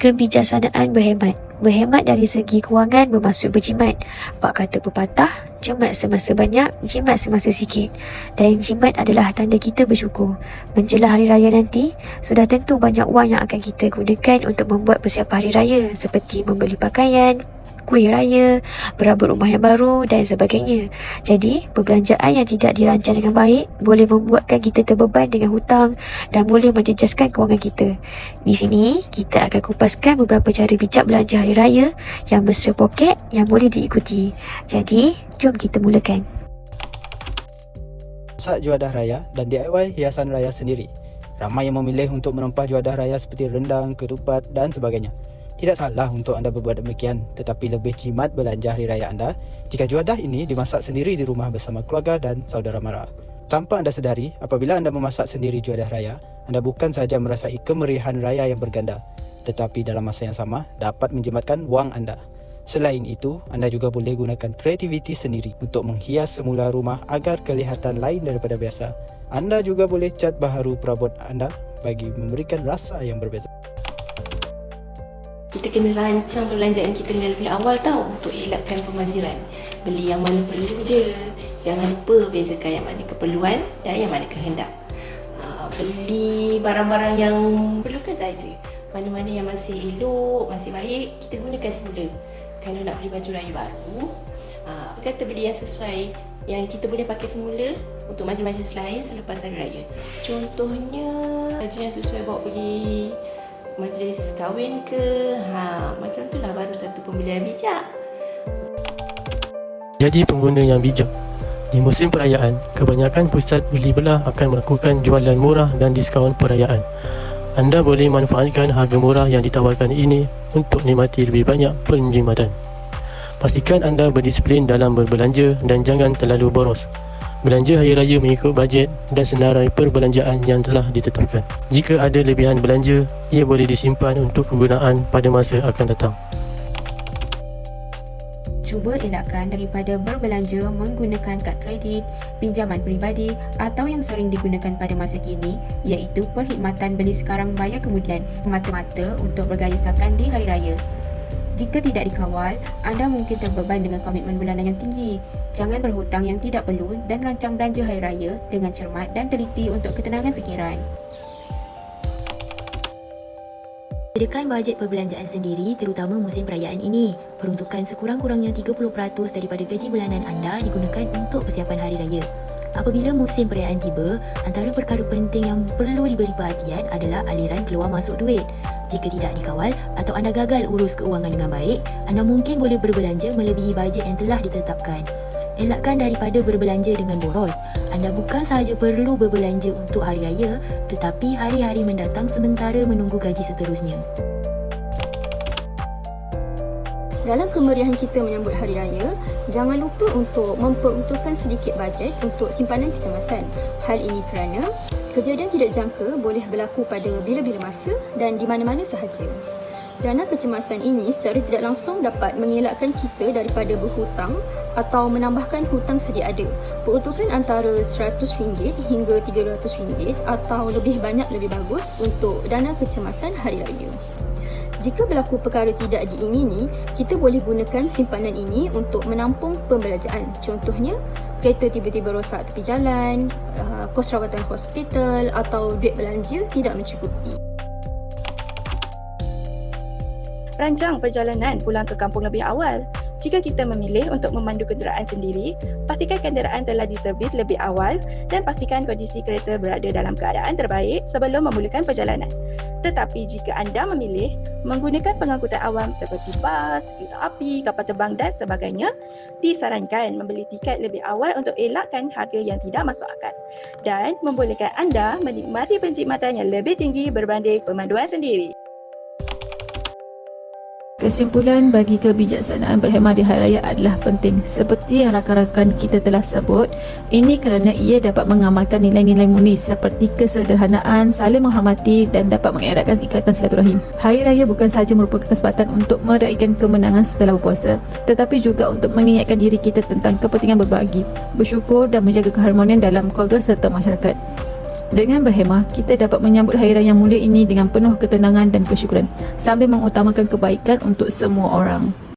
Kebijaksanaan berhemat. Berhemat dari segi kewangan bermaksud berjimat. Pak kata pepatah, jimat semasa banyak, jimat semasa sikit. Dan jimat adalah tanda kita bersyukur. Menjelang hari raya nanti, sudah tentu banyak wang yang akan kita gunakan untuk membuat persiapan hari raya seperti membeli pakaian, kuih raya, berabot rumah yang baru dan sebagainya. Jadi, perbelanjaan yang tidak dirancang dengan baik boleh membuatkan kita terbeban dengan hutang dan boleh menjejaskan kewangan kita. Di sini, kita akan kupaskan beberapa cara bijak belanja hari raya yang mesra poket yang boleh diikuti. Jadi, jom kita mulakan. Masak juadah raya dan DIY hiasan raya sendiri. Ramai yang memilih untuk merempah juadah raya seperti rendang, ketupat dan sebagainya. Tidak salah untuk anda berbuat demikian, tetapi lebih jimat belanja hari raya anda jika juadah ini dimasak sendiri di rumah bersama keluarga dan saudara mara. Tanpa anda sedari, apabila anda memasak sendiri juadah raya, anda bukan sahaja merasai kemeriahan raya yang berganda, tetapi dalam masa yang sama dapat menjimatkan wang anda. Selain itu, anda juga boleh gunakan kreativiti sendiri untuk menghias semula rumah agar kelihatan lain daripada biasa. Anda juga boleh cat baharu perabot anda bagi memberikan rasa yang berbeza. Kita kena rancang perbelanjaan kita dengan lebih awal tau untuk elakkan pemaziran. Beli yang mana perlu je. Jangan lupa bezakan yang mana keperluan dan yang mana kehendak. Ha, beli barang-barang yang perlukan saja. Mana-mana yang masih elok, masih baik, kita gunakan semula. Kalau nak beli baju raya baru, ha, apa kata beli yang sesuai yang kita boleh pakai semula untuk majlis-majlis lain selepas hari raya. Contohnya, baju yang sesuai bawa pergi majlis kahwin ke ha macam tu lah baru satu pembelian bijak Jadi pengguna yang bijak Di musim perayaan, kebanyakan pusat beli belah akan melakukan jualan murah dan diskaun perayaan. Anda boleh manfaatkan harga murah yang ditawarkan ini untuk nikmati lebih banyak penjimatan. Pastikan anda berdisiplin dalam berbelanja dan jangan terlalu boros. Belanja hari raya mengikut bajet dan senarai perbelanjaan yang telah ditetapkan. Jika ada lebihan belanja, ia boleh disimpan untuk kegunaan pada masa akan datang. Cuba elakkan daripada berbelanja menggunakan kad kredit, pinjaman peribadi atau yang sering digunakan pada masa kini iaitu perkhidmatan beli sekarang bayar kemudian mata-mata untuk bergayasakan di hari raya. Jika tidak dikawal, anda mungkin terbeban dengan komitmen bulanan yang tinggi. Jangan berhutang yang tidak perlu dan rancang belanja hari raya dengan cermat dan teliti untuk ketenangan fikiran. Sediakan bajet perbelanjaan sendiri terutama musim perayaan ini. Peruntukan sekurang-kurangnya 30% daripada gaji bulanan anda digunakan untuk persiapan hari raya. Apabila musim perayaan tiba, antara perkara penting yang perlu diberi perhatian adalah aliran keluar masuk duit. Jika tidak dikawal atau anda gagal urus keuangan dengan baik, anda mungkin boleh berbelanja melebihi bajet yang telah ditetapkan. Elakkan daripada berbelanja dengan boros. Anda bukan sahaja perlu berbelanja untuk hari raya, tetapi hari-hari mendatang sementara menunggu gaji seterusnya. Dalam kemeriahan kita menyambut Hari Raya, jangan lupa untuk memperuntukkan sedikit bajet untuk simpanan kecemasan. Hal ini kerana kejadian tidak jangka boleh berlaku pada bila-bila masa dan di mana-mana sahaja. Dana kecemasan ini secara tidak langsung dapat mengelakkan kita daripada berhutang atau menambahkan hutang sedia ada. Peruntukan antara RM100 hingga RM300 atau lebih banyak lebih bagus untuk dana kecemasan hari raya. Jika berlaku perkara tidak diingini, kita boleh gunakan simpanan ini untuk menampung pembelanjaan. Contohnya, kereta tiba-tiba rosak tepi jalan, uh, kos rawatan hospital atau duit belanja tidak mencukupi. Rancang perjalanan pulang ke kampung lebih awal. Jika kita memilih untuk memandu kenderaan sendiri, pastikan kenderaan telah diservis lebih awal dan pastikan kondisi kereta berada dalam keadaan terbaik sebelum memulakan perjalanan. Tetapi jika anda memilih menggunakan pengangkutan awam seperti bas, kereta api, kapal terbang dan sebagainya, disarankan membeli tiket lebih awal untuk elakkan harga yang tidak masuk akal dan membolehkan anda menikmati penjimatan yang lebih tinggi berbanding pemanduan sendiri. Kesimpulan bagi kebijaksanaan berhemah di hari raya adalah penting. Seperti yang rakan-rakan kita telah sebut, ini kerana ia dapat mengamalkan nilai-nilai murni seperti kesederhanaan, saling menghormati dan dapat mengeratkan ikatan silaturahim. Hari raya bukan sahaja merupakan kesempatan untuk meraihkan kemenangan setelah berpuasa, tetapi juga untuk mengingatkan diri kita tentang kepentingan berbagi, bersyukur dan menjaga keharmonian dalam keluarga serta masyarakat. Dengan berhemah, kita dapat menyambut hari raya yang mulia ini dengan penuh ketenangan dan kesyukuran sambil mengutamakan kebaikan untuk semua orang.